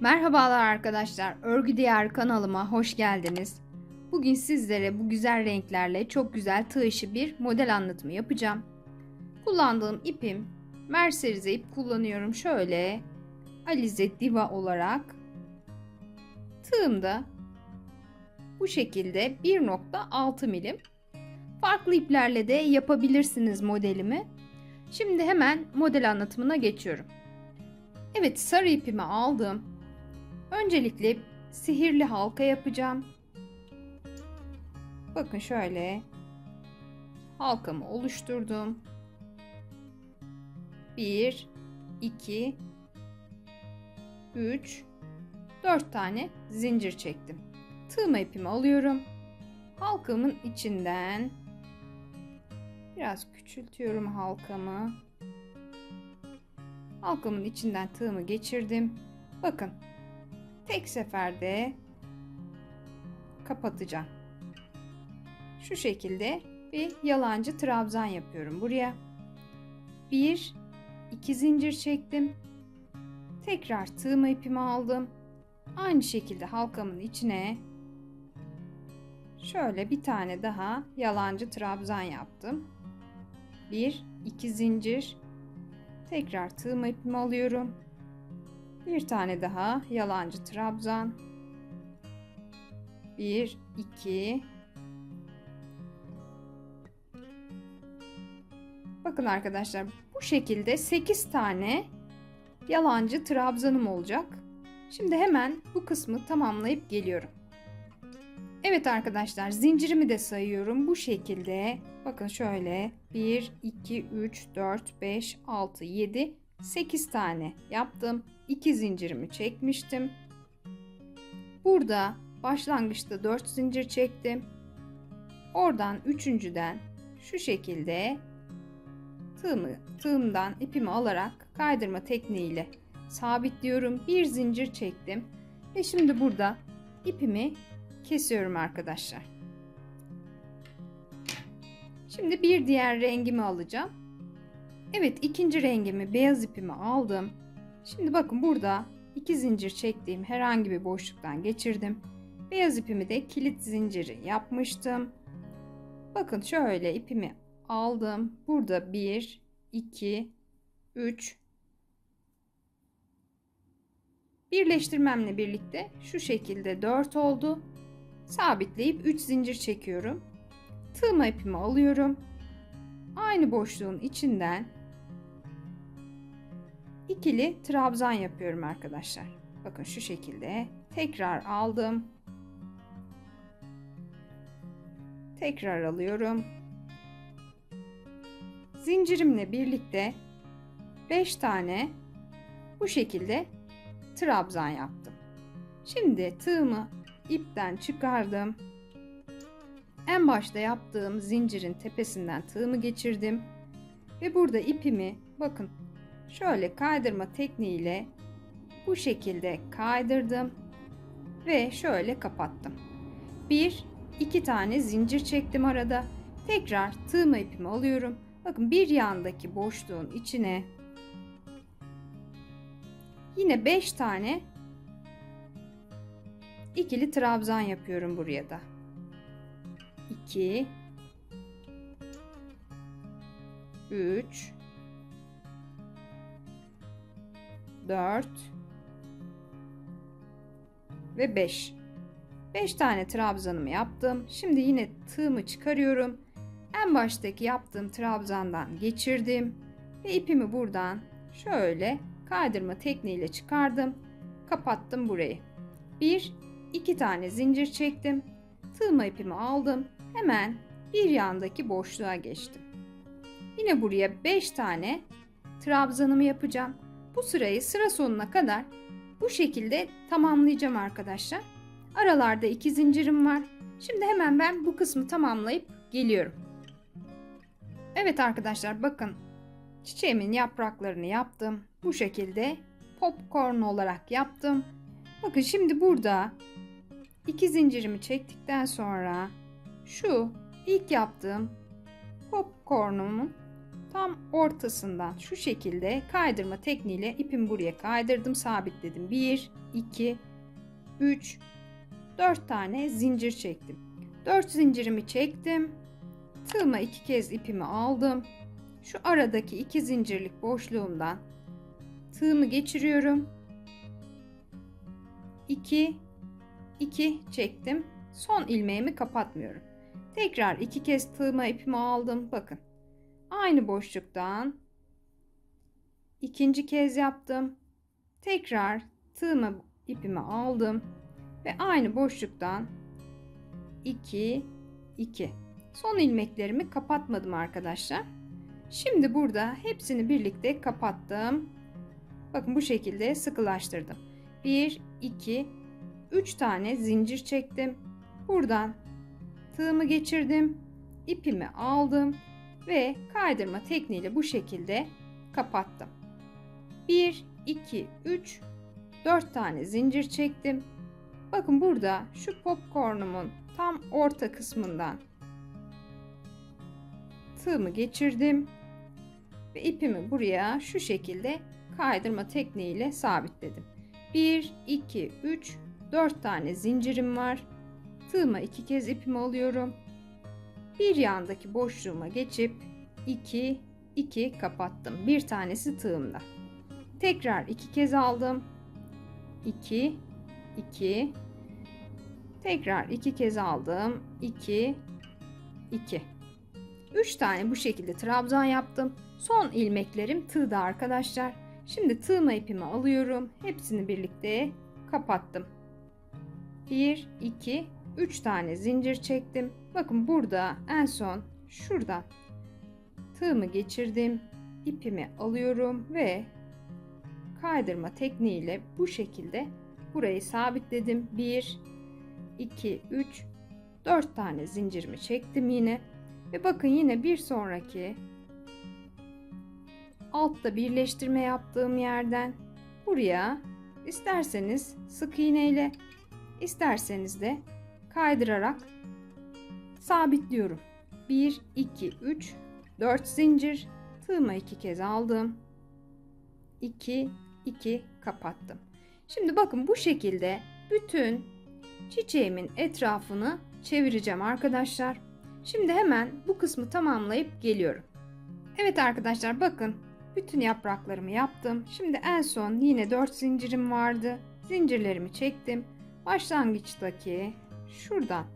Merhabalar arkadaşlar. Örgü Diyar kanalıma hoş geldiniz. Bugün sizlere bu güzel renklerle çok güzel tığ işi bir model anlatımı yapacağım. Kullandığım ipim Mercerize ip kullanıyorum. Şöyle Alize Diva olarak. Tığım da bu şekilde 1.6 milim. Farklı iplerle de yapabilirsiniz modelimi. Şimdi hemen model anlatımına geçiyorum. Evet sarı ipimi aldım. Öncelikle sihirli halka yapacağım. Bakın şöyle halkamı oluşturdum. 1 2 3 4 tane zincir çektim. Tığma ipimi alıyorum. Halkamın içinden biraz küçültüyorum halkamı. Halkamın içinden tığımı geçirdim. Bakın tek seferde kapatacağım. Şu şekilde bir yalancı trabzan yapıyorum buraya. Bir, iki zincir çektim. Tekrar tığma ipimi aldım. Aynı şekilde halkamın içine şöyle bir tane daha yalancı trabzan yaptım. Bir, iki zincir. Tekrar tığma ipimi alıyorum. Bir tane daha yalancı trabzan. 1 2 Bakın arkadaşlar bu şekilde 8 tane yalancı trabzanım olacak. Şimdi hemen bu kısmı tamamlayıp geliyorum. Evet arkadaşlar zincirimi de sayıyorum bu şekilde. Bakın şöyle 1 2 3 4 5 6 7 8 tane yaptım. 2 zincirimi çekmiştim. Burada başlangıçta 4 zincir çektim. Oradan üçüncüden şu şekilde tığımı, tığımdan ipimi alarak kaydırma tekniğiyle sabitliyorum. Bir zincir çektim. Ve şimdi burada ipimi kesiyorum arkadaşlar. Şimdi bir diğer rengimi alacağım. Evet ikinci rengimi beyaz ipimi aldım. Şimdi bakın burada iki zincir çektiğim herhangi bir boşluktan geçirdim. Beyaz ipimi de kilit zinciri yapmıştım. Bakın şöyle ipimi aldım. Burada 1, 2, 3. Birleştirmemle birlikte şu şekilde 4 oldu. Sabitleyip 3 zincir çekiyorum. Tığma ipimi alıyorum. Aynı boşluğun içinden ikili trabzan yapıyorum arkadaşlar. Bakın şu şekilde tekrar aldım. Tekrar alıyorum. Zincirimle birlikte 5 tane bu şekilde trabzan yaptım. Şimdi tığımı ipten çıkardım. En başta yaptığım zincirin tepesinden tığımı geçirdim ve burada ipimi bakın şöyle kaydırma tekniğiyle bu şekilde kaydırdım ve şöyle kapattım. Bir, iki tane zincir çektim arada. Tekrar tığma ipimi alıyorum. Bakın bir yandaki boşluğun içine yine 5 tane ikili trabzan yapıyorum buraya da. 2 3 4 ve 5. 5 tane trabzanımı yaptım. Şimdi yine tığımı çıkarıyorum. En baştaki yaptığım trabzandan geçirdim ve ipimi buradan şöyle kaydırma tekniğiyle çıkardım. Kapattım burayı. 1 2 tane zincir çektim. Tığma ipimi aldım. Hemen bir yandaki boşluğa geçtim. Yine buraya 5 tane trabzanımı yapacağım. Bu sırayı sıra sonuna kadar bu şekilde tamamlayacağım arkadaşlar. Aralarda iki zincirim var. Şimdi hemen ben bu kısmı tamamlayıp geliyorum. Evet arkadaşlar bakın çiçeğimin yapraklarını yaptım. Bu şekilde popcorn olarak yaptım. Bakın şimdi burada iki zincirimi çektikten sonra şu ilk yaptığım popcornumun tam ortasından şu şekilde kaydırma tekniğiyle ipimi buraya kaydırdım, sabitledim. 1, 2, 3, 4 tane zincir çektim. 4 zincirimi çektim. Tığıma iki kez ipimi aldım. Şu aradaki iki zincirlik boşluğumdan tığımı geçiriyorum. 2 2 çektim. Son ilmeğimi kapatmıyorum. Tekrar iki kez tığıma ipimi aldım. Bakın. Aynı boşluktan ikinci kez yaptım. Tekrar tığıma ipimi aldım ve aynı boşluktan 2 2 son ilmeklerimi kapatmadım arkadaşlar. Şimdi burada hepsini birlikte kapattım. Bakın bu şekilde sıkılaştırdım. 1 2 3 tane zincir çektim. Buradan tığımı geçirdim. ipimi aldım ve kaydırma tekniğiyle bu şekilde kapattım. 1 2 3 4 tane zincir çektim. Bakın burada şu popcornumun tam orta kısmından tığımı geçirdim ve ipimi buraya şu şekilde kaydırma tekniğiyle sabitledim. 1 2 3 4 tane zincirim var. Tığıma iki kez ipimi alıyorum. Bir yandaki boşluğuma geçip 2 2 kapattım. Bir tanesi tığımda. Tekrar iki kez aldım. 2 2 Tekrar iki kez aldım. 2 2 3 tane bu şekilde trabzan yaptım. Son ilmeklerim tığda arkadaşlar. Şimdi tığma ipimi alıyorum. Hepsini birlikte kapattım. 1 2 3 tane zincir çektim. Bakın burada en son şuradan tığımı geçirdim. ipimi alıyorum ve kaydırma tekniğiyle bu şekilde burayı sabitledim. 1 2 3 4 tane zincirimi çektim yine. Ve bakın yine bir sonraki altta birleştirme yaptığım yerden buraya isterseniz sık iğneyle isterseniz de kaydırarak sabitliyorum. 1 2 3 4 zincir tığıma iki kez aldım. 2 2 kapattım. Şimdi bakın bu şekilde bütün çiçeğimin etrafını çevireceğim arkadaşlar. Şimdi hemen bu kısmı tamamlayıp geliyorum. Evet arkadaşlar bakın bütün yapraklarımı yaptım. Şimdi en son yine 4 zincirim vardı. Zincirlerimi çektim. Başlangıçtaki şuradan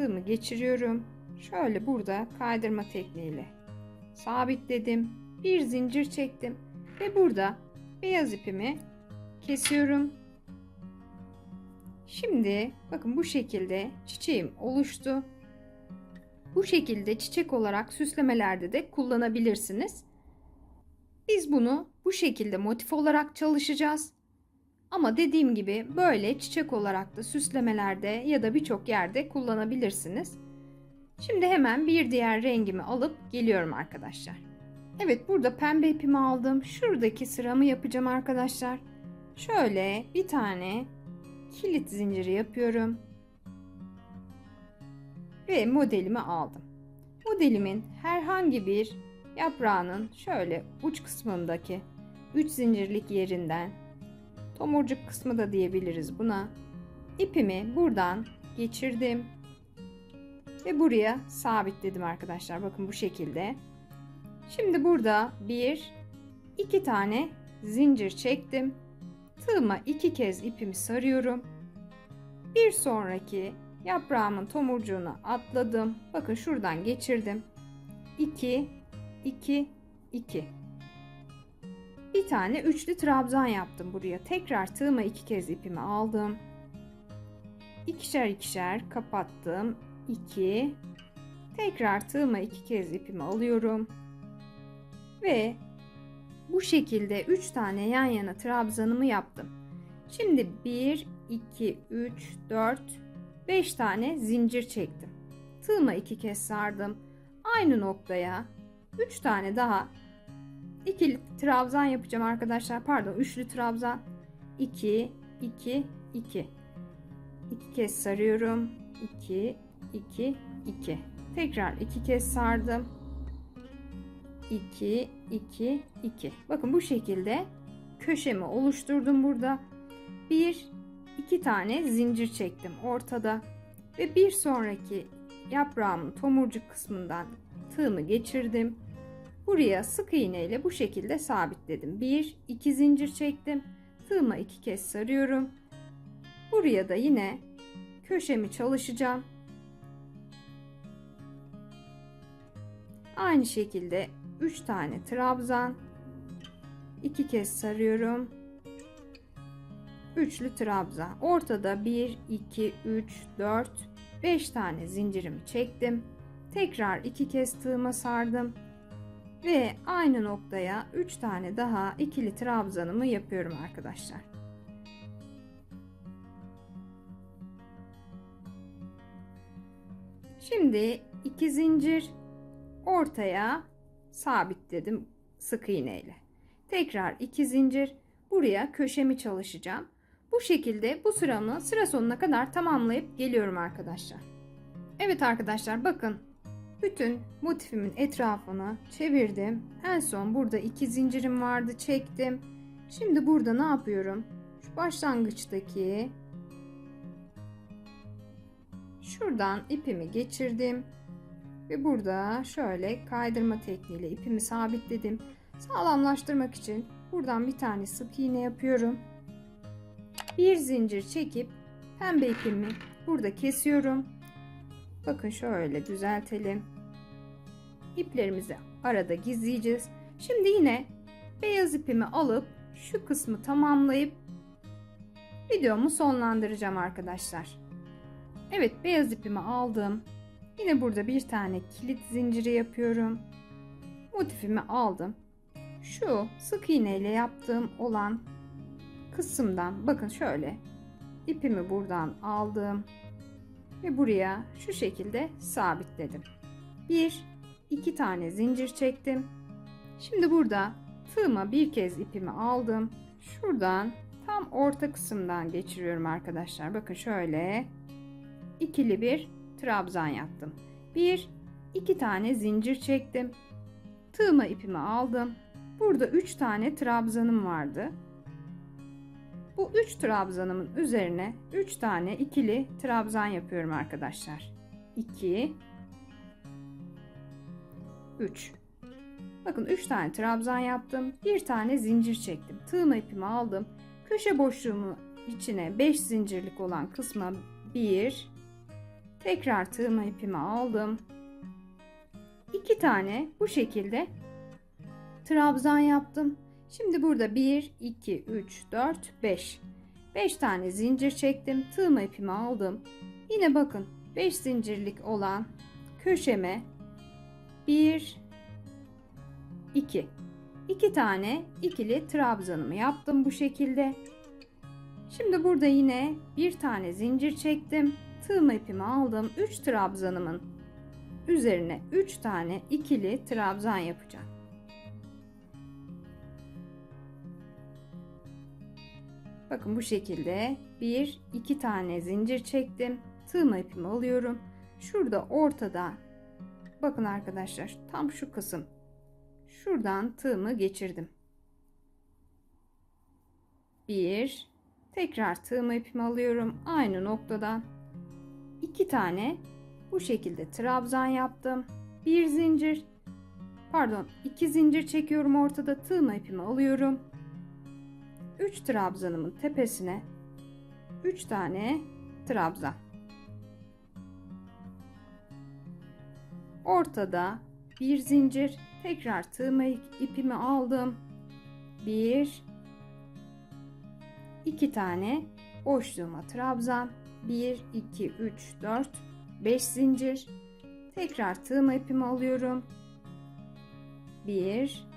tığımı geçiriyorum. Şöyle burada kaydırma tekniğiyle sabitledim. Bir zincir çektim ve burada beyaz ipimi kesiyorum. Şimdi bakın bu şekilde çiçeğim oluştu. Bu şekilde çiçek olarak süslemelerde de kullanabilirsiniz. Biz bunu bu şekilde motif olarak çalışacağız. Ama dediğim gibi böyle çiçek olarak da süslemelerde ya da birçok yerde kullanabilirsiniz. Şimdi hemen bir diğer rengimi alıp geliyorum arkadaşlar. Evet burada pembe ipimi aldım. Şuradaki sıramı yapacağım arkadaşlar. Şöyle bir tane kilit zinciri yapıyorum. Ve modelimi aldım. Modelimin herhangi bir yaprağının şöyle uç kısmındaki 3 zincirlik yerinden tomurcuk kısmı da diyebiliriz buna. İpimi buradan geçirdim ve buraya sabitledim arkadaşlar. Bakın bu şekilde. Şimdi burada bir, iki tane zincir çektim. Tığıma iki kez ipimi sarıyorum. Bir sonraki yaprağımın tomurcuğuna atladım. Bakın şuradan geçirdim. 2 2 2 bir tane üçlü trabzan yaptım buraya. Tekrar tığıma iki kez ipimi aldım. İkişer ikişer kapattım. 2 Tekrar tığıma iki kez ipimi alıyorum. Ve bu şekilde 3 tane yan yana trabzanımı yaptım. Şimdi 1 2 3 4 5 tane zincir çektim. Tığıma iki kez sardım. Aynı noktaya 3 tane daha ikili trabzan yapacağım arkadaşlar. Pardon, üçlü trabzan. 2 2 2. 2 kez sarıyorum. 2 2 2. Tekrar iki kez sardım. 2, 2, 2. Bakın bu şekilde köşemi oluşturdum burada. 1, 2 tane zincir çektim ortada. Ve bir sonraki yaprağımın tomurcuk kısmından tığımı geçirdim. Buraya sık iğne ile bu şekilde sabitledim. 1, 2 zincir çektim. Tığıma iki kez sarıyorum. Buraya da yine köşemi çalışacağım. Aynı şekilde 3 tane trabzan. 2 kez sarıyorum. Üçlü trabzan. Ortada 1, 2, 3, 4, 5 tane zincirimi çektim. Tekrar 2 kez tığıma sardım. Ve aynı noktaya 3 tane daha ikili trabzanımı yapıyorum arkadaşlar. Şimdi 2 zincir ortaya sabitledim sık iğne ile. Tekrar 2 zincir buraya köşemi çalışacağım. Bu şekilde bu sıramı sıra sonuna kadar tamamlayıp geliyorum arkadaşlar. Evet arkadaşlar bakın bütün motifimin etrafını çevirdim. En son burada iki zincirim vardı çektim. Şimdi burada ne yapıyorum? Şu başlangıçtaki şuradan ipimi geçirdim. Ve burada şöyle kaydırma tekniğiyle ipimi sabitledim. Sağlamlaştırmak için buradan bir tane sık iğne yapıyorum. Bir zincir çekip pembe ipimi burada kesiyorum. Bakın şöyle düzeltelim. İplerimizi arada gizleyeceğiz. Şimdi yine beyaz ipimi alıp şu kısmı tamamlayıp videomu sonlandıracağım arkadaşlar. Evet beyaz ipimi aldım. Yine burada bir tane kilit zinciri yapıyorum. Motifimi aldım. Şu sık iğne ile yaptığım olan kısımdan bakın şöyle ipimi buradan aldım ve buraya şu şekilde sabitledim. Bir, iki tane zincir çektim. Şimdi burada tığıma bir kez ipimi aldım. Şuradan tam orta kısımdan geçiriyorum arkadaşlar. Bakın şöyle ikili bir trabzan yaptım. Bir, iki tane zincir çektim. Tığıma ipimi aldım. Burada üç tane trabzanım vardı. Bu 3 trabzanımın üzerine 3 tane ikili trabzan yapıyorum arkadaşlar. 2 3 Bakın 3 tane trabzan yaptım. 1 tane zincir çektim. Tığma ipimi aldım. Köşe boşluğumu içine 5 zincirlik olan kısma 1 Tekrar tığma ipimi aldım. 2 tane bu şekilde trabzan yaptım. Şimdi burada 1, 2, 3, 4, 5. 5 tane zincir çektim. Tığma ipimi aldım. Yine bakın 5 zincirlik olan köşeme 1, 2. 2 tane ikili trabzanımı yaptım bu şekilde. Şimdi burada yine bir tane zincir çektim. Tığma ipimi aldım. 3 trabzanımın üzerine 3 tane ikili trabzan yapacağım. Bakın bu şekilde bir iki tane zincir çektim. Tığma ipimi alıyorum. Şurada ortada bakın arkadaşlar tam şu kısım. Şuradan tığımı geçirdim. Bir tekrar tığma ipimi alıyorum. Aynı noktadan iki tane bu şekilde trabzan yaptım. Bir zincir pardon iki zincir çekiyorum ortada tığma ipimi alıyorum 3 trabzanımın tepesine 3 tane trabzan. Ortada bir zincir, tekrar tığımı ipimi aldım. 1 2 tane boşluğuma trabzan. 1 2 3 4 5 zincir. Tekrar tığımı ipimi alıyorum. 1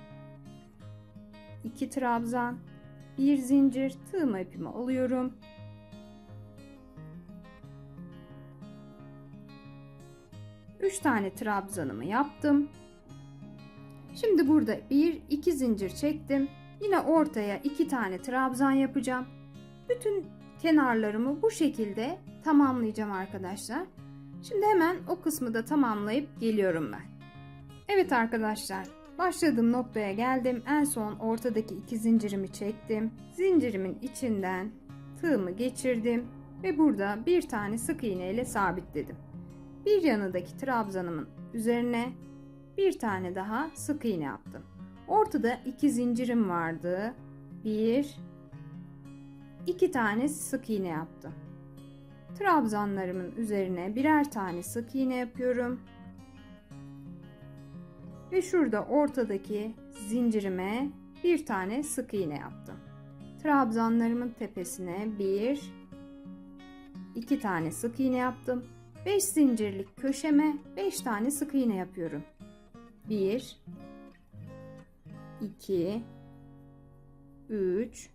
2 trabzan bir zincir tığma ipimi alıyorum. Üç tane trabzanımı yaptım. Şimdi burada bir iki zincir çektim. Yine ortaya iki tane trabzan yapacağım. Bütün kenarlarımı bu şekilde tamamlayacağım arkadaşlar. Şimdi hemen o kısmı da tamamlayıp geliyorum ben. Evet arkadaşlar Başladığım noktaya geldim. En son ortadaki iki zincirimi çektim. Zincirimin içinden tığımı geçirdim ve burada bir tane sık iğne ile sabitledim. Bir yanındaki trabzanımın üzerine bir tane daha sık iğne yaptım. Ortada iki zincirim vardı. Bir, iki tane sık iğne yaptım. Trabzanlarımın üzerine birer tane sık iğne yapıyorum. Ve şurada ortadaki zincirime bir tane sık iğne yaptım. Trabzanlarımın tepesine bir, iki tane sık iğne yaptım. 5 zincirlik köşeme 5 tane sık iğne yapıyorum. 1 2 3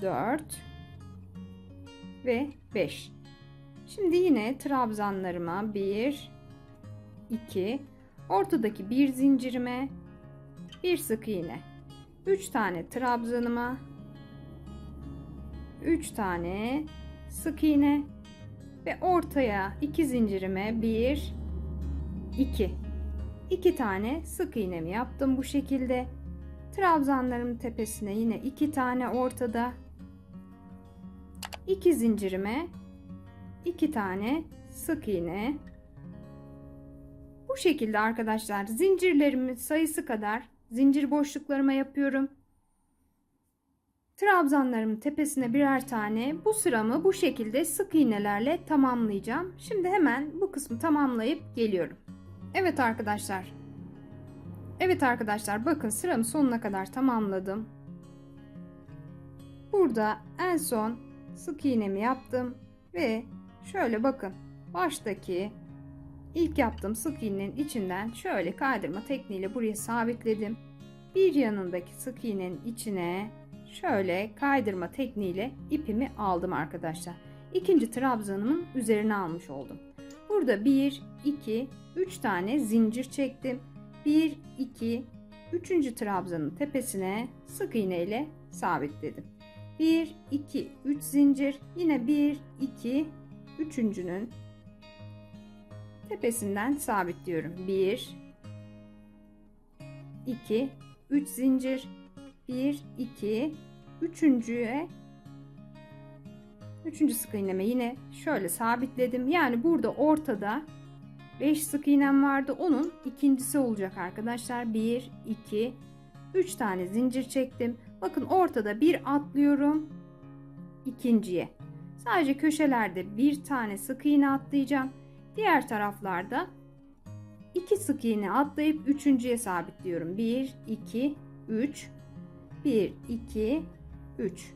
4 ve 5. Şimdi yine trabzanlarıma 1 2 ortadaki bir zincirime bir sık iğne. 3 tane trabzanıma 3 tane sık iğne ve ortaya iki zincirime 1 2 2 tane sık iğnemi yaptım bu şekilde. Trabzanlarımın tepesine yine 2 tane ortada 2 zincirime 2 tane sık iğne bu şekilde arkadaşlar zincirlerimin sayısı kadar zincir boşluklarıma yapıyorum. Trabzanlarımın tepesine birer tane bu sıramı bu şekilde sık iğnelerle tamamlayacağım. Şimdi hemen bu kısmı tamamlayıp geliyorum. Evet arkadaşlar. Evet arkadaşlar bakın sıramı sonuna kadar tamamladım. Burada en son sık iğnemi yaptım ve şöyle bakın baştaki ilk yaptığım sık iğnenin içinden şöyle kaydırma tekniğiyle buraya sabitledim. Bir yanındaki sık iğnenin içine şöyle kaydırma tekniğiyle ipimi aldım arkadaşlar. İkinci trabzanımın üzerine almış oldum. Burada 1, 2, 3 tane zincir çektim. 1, 2, 3. trabzanın tepesine sık iğne ile sabitledim. 1, 2, 3 zincir. Yine 1, 2, üçüncünün tepesinden sabitliyorum. 1, 2, 3 zincir. 1, 2, üçüncüye üçüncü sık iğneme yine şöyle sabitledim. Yani burada ortada 5 sık iğnem vardı. Onun ikincisi olacak arkadaşlar. 1, 2, 3 tane zincir çektim. Bakın ortada bir atlıyorum. ikinciye. Sadece köşelerde bir tane sık iğne atlayacağım. Diğer taraflarda iki sık iğne atlayıp üçüncüye sabitliyorum. 1, 2, 3, 1, 2, 3.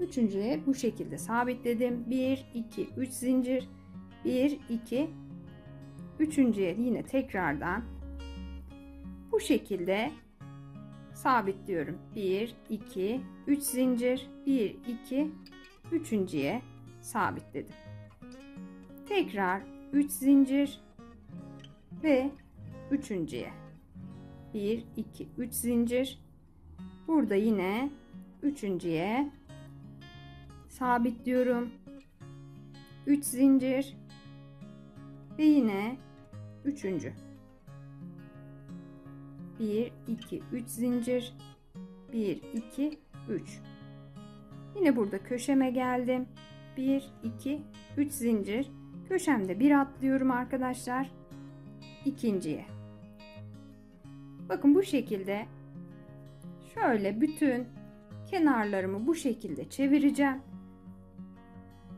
Üçüncüye bu şekilde sabitledim. 1, 2, 3 zincir. 1, 2, üçüncüye yine tekrardan bu şekilde sabitliyorum. 1, 2, 3 zincir. 1, 2, üçüncüye sabitledim. Tekrar 3 zincir ve üçüncüye. 1, 2, 3 zincir. Burada yine üçüncüye sabitliyorum. 3 zincir ve yine üçüncü. 1 2 3 zincir 1 2 3 Yine burada köşeme geldim. 1 2 3 zincir köşemde bir atlıyorum arkadaşlar. ikinciye. Bakın bu şekilde şöyle bütün kenarlarımı bu şekilde çevireceğim.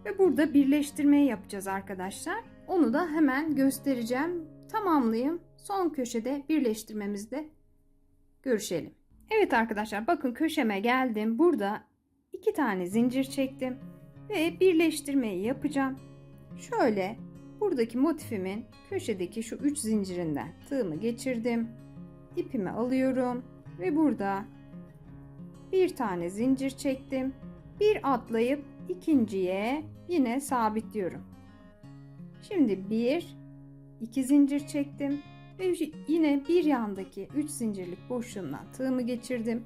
Ve burada birleştirmeyi yapacağız arkadaşlar. Onu da hemen göstereceğim. Tamamlayayım. Son köşede birleştirmemizde görüşelim. Evet arkadaşlar bakın köşeme geldim. Burada iki tane zincir çektim. Ve birleştirmeyi yapacağım. Şöyle buradaki motifimin köşedeki şu üç zincirinden tığımı geçirdim. İpimi alıyorum. Ve burada bir tane zincir çektim. Bir atlayıp ikinciye yine sabitliyorum. Şimdi bir, iki zincir çektim ve yine bir yandaki 3 zincirlik boşluğumdan tığımı geçirdim.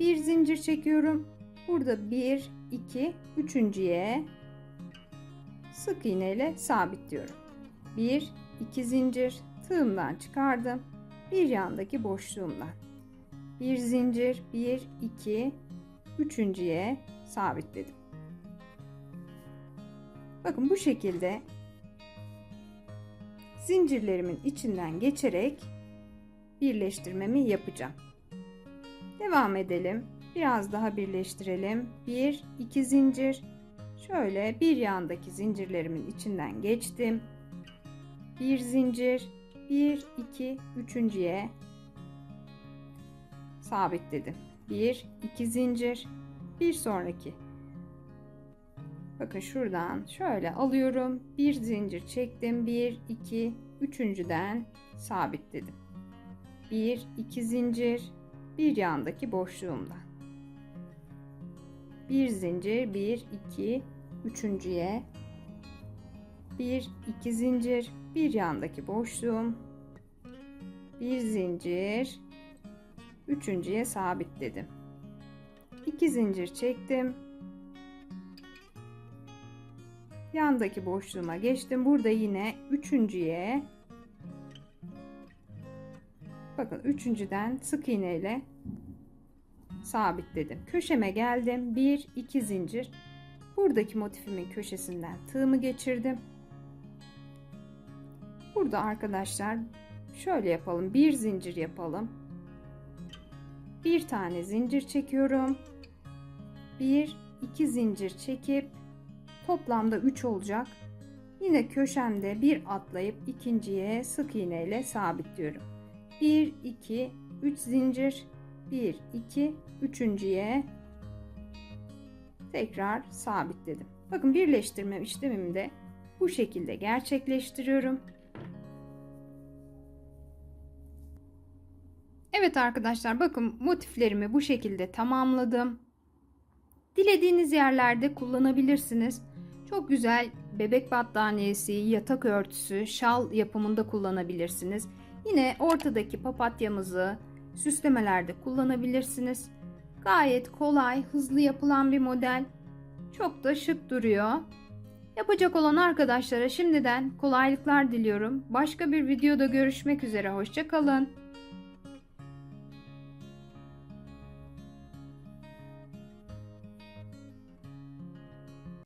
Bir zincir çekiyorum. Burada 1, 2, üçüncüye sık iğne ile sabitliyorum. 1, 2 zincir, tığımdan çıkardım. Bir yandaki boşluğumdan. Bir zincir, bir, iki, üçüncüye sabitledim. Bakın bu şekilde zincirlerimin içinden geçerek birleştirmemi yapacağım. Devam edelim. Biraz daha birleştirelim. Bir, iki zincir. Şöyle bir yandaki zincirlerimin içinden geçtim. Bir zincir, bir, iki, üçüncüye sabitledim. Bir, iki zincir, bir sonraki. Bakın şuradan şöyle alıyorum. Bir zincir çektim. Bir, iki, üçüncüden sabitledim. Bir, iki zincir, bir yandaki boşluğumdan. Bir zincir, bir, iki, üçüncüye, bir, iki zincir, bir yandaki boşluğum, bir zincir, üçüncüye sabitledim. İki zincir çektim. Yandaki boşluğuma geçtim. Burada yine üçüncüye bakın üçüncüden sık iğne ile sabitledim. Köşeme geldim. 1 2 zincir. Buradaki motifimin köşesinden tığımı geçirdim. Burada arkadaşlar şöyle yapalım. Bir zincir yapalım. Bir tane zincir çekiyorum. Bir, iki zincir çekip toplamda 3 olacak. Yine köşemde bir atlayıp ikinciye sık iğne ile sabitliyorum. 1 2 3 zincir 1 2 üçüncüye tekrar sabitledim. Bakın birleştirme işlemimi de bu şekilde gerçekleştiriyorum. Evet arkadaşlar bakın motiflerimi bu şekilde tamamladım. Dilediğiniz yerlerde kullanabilirsiniz. Çok güzel bebek battaniyesi, yatak örtüsü, şal yapımında kullanabilirsiniz. Yine ortadaki papatyamızı süslemelerde kullanabilirsiniz. Gayet kolay, hızlı yapılan bir model. Çok da şık duruyor. Yapacak olan arkadaşlara şimdiden kolaylıklar diliyorum. Başka bir videoda görüşmek üzere. Hoşçakalın.